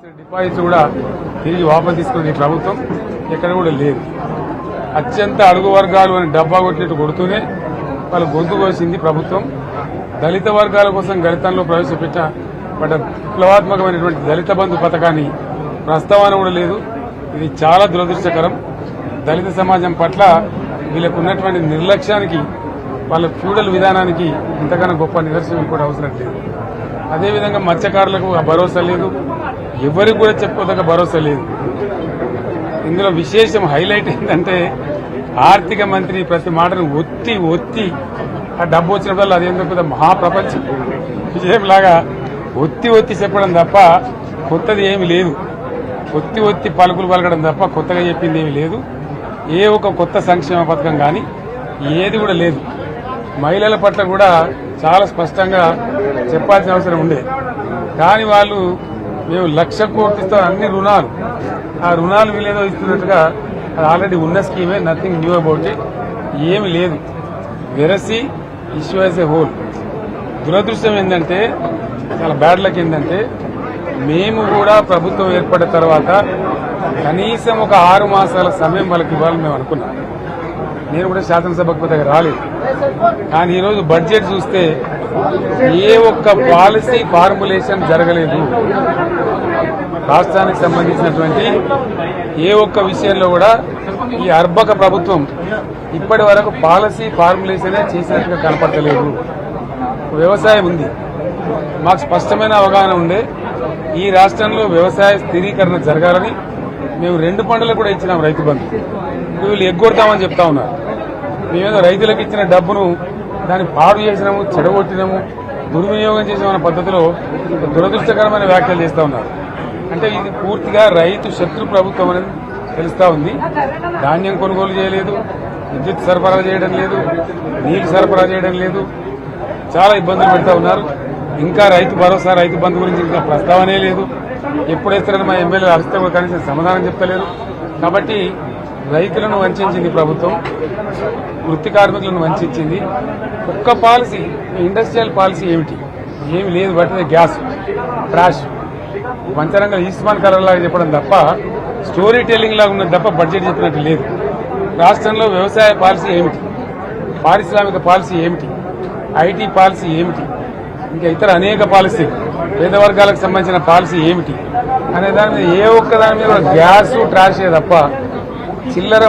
ఇచ్చిన డిపాజిట్స్ కూడా తిరిగి వాపసు తీసుకున్న ఈ ప్రభుత్వం. ఎక్కడ కూడా లేదు. అత్యంత అడుగు వర్గాలు అని డబ్బా కొట్టినట్టు కొడుతూనే వాళ్ళు గొంతు కోసింది ప్రభుత్వం. దళిత వర్గాల కోసం గళితంలో ప్రవేశపెట్టిన బట్ విప్లవాత్మకమైనటువంటి దళిత బంధు పథకాన్ని ప్రస్తావన కూడా లేదు. ఇది చాలా దురదృష్టకరం. దళిత సమాజం పట్ల వీళ్ళకు ఉన్నటువంటి నిర్లక్ష్యానికి వాళ్ళ ఫ్యూడల్ విధానానికి ఇంతకన్నా గొప్ప నిదర్శనం కూడా అవసరం లేదు. అదేవిధంగా మత్స్యకారులకు భరోసా లేదు. ఎవరికి కూడా చెప్పుకోదగ్గ భరోసా లేదు. ఇందులో విశేషం హైలైట్ ఏంటంటే ఆర్థిక మంత్రి ప్రతి మాటను ఒత్తి ఒత్తి ఆ డబ్బు వచ్చినప్పుడు అదేందో పెద్ద మహాప్రపంచం. విజయంలాగా ఒత్తి ఒత్తి చెప్పడం తప్ప కొత్తది ఏమి లేదు. ఒత్తి ఒత్తి పలుకులు పలకడం తప్ప కొత్తగా చెప్పింది ఏమి లేదు. ఏ ఒక కొత్త సంక్షేమ పథకం కానీ ఏది కూడా లేదు. మహిళల పట్ల కూడా చాలా స్పష్టంగా చెప్పాల్సిన అవసరం ఉండేది కానీ వాళ్ళు మేము లక్ష కోట్లతో అన్ని రుణాలు. ఆ రుణాలు వీళ్ళేదో ఇస్తున్నట్టుగా అది ఆల్రెడీ ఉన్న స్కీమే నథింగ్ న్యూ అబౌట్ ఇట్ ఏమి లేదు. వెరసి ఇష్యూ యాజ్ ఏ హోల్ దురదృష్టం ఏంటంటే చాలా బ్యాడ్ లక్ ఏంటంటే మేము కూడా ప్రభుత్వం ఏర్పడిన తర్వాత కనీసం ఒక ఆరు మాసాల సమయం వాళ్ళకి ఇవ్వాలని మేము అనుకున్నాం. నేను కూడా శాసనసభకు దగ్గర రాలేదు. కానీ ఈరోజు బడ్జెట్ చూస్తే ఏ ఒక్క పాలసీ ఫార్ములేషన్ జరగలేదు. రాష్ట్రానికి సంబంధించినటువంటి ఏ ఒక్క విషయంలో కూడా ఈ అర్భక ప్రభుత్వం ఇప్పటి వరకు పాలసీ ఫార్ములేషనే చేసినట్టుగా కనపడలేదు వ్యవసాయం ఉంది. మాకు స్పష్టమైన అవగాహన ఉండే. ఈ రాష్ట్రంలో వ్యవసాయ స్థిరీకరణ జరగాలని మేము రెండు పంటలు కూడా ఇచ్చినాం రైతు బంధు. వీళ్ళు ఎగ్గొడతామని చెప్తా ఉన్నారు. మేమేదో రైతులకు ఇచ్చిన డబ్బును దాన్ని పాడు చేసినాము చెడగొట్టినాము దుర్వినియోగం చేసిన పద్ధతిలో దురదృష్టకరమైన వ్యాఖ్యలు చేస్తూ ఉన్నారు. అంటే ఇది పూర్తిగా రైతు శత్రు ప్రభుత్వం అనేది తెలుస్తూ ఉంది. ధాన్యం కొనుగోలు చేయలేదు విద్యుత్ సరఫరా చేయడం లేదు నీళ్ళు సరఫరా చేయడం లేదు. చాలా ఇబ్బందులు పెడతా ఉన్నారు. ఇంకా రైతు భరోసా రైతు బంధు గురించి ఇంకా ప్రస్తావనే లేదు. ఎప్పుడేస్తారని మా ఎమ్మెల్యే అరిస్తే కూడా కనీసం సమాధానం చెప్తలేరు కాబట్టి రైతులను వంచింది ప్రభుత్వం వృత్తి కార్మికులను వంచింది. ఒక్క పాలసీ ఇండస్ట్రియల్ పాలసీ ఏమిటి? ఏమి లేదు పట్టింది గ్యాస్ ట్రాష్. పంచరంగ ఈస్మాన్ కలర్ లాగా చెప్పడం తప్ప స్టోరీ టెల్లింగ్ లాగా ఉన్నది తప్ప బడ్జెట్ చెప్పినట్టు లేదు. రాష్ట్రంలో వ్యవసాయ పాలసీ ఏమిటి? పారిశ్రామిక పాలసీ ఏమిటి? ఐటీ పాలసీ ఏమిటి? ఇంకా ఇతర అనేక పాలసీలు పేద వర్గాలకు సంబంధించిన పాలసీ ఏమిటి? అనే దాని మీద ఏ ఒక్క దాని మీద గ్యాస్ ట్రాషే తప్ప చిల్లర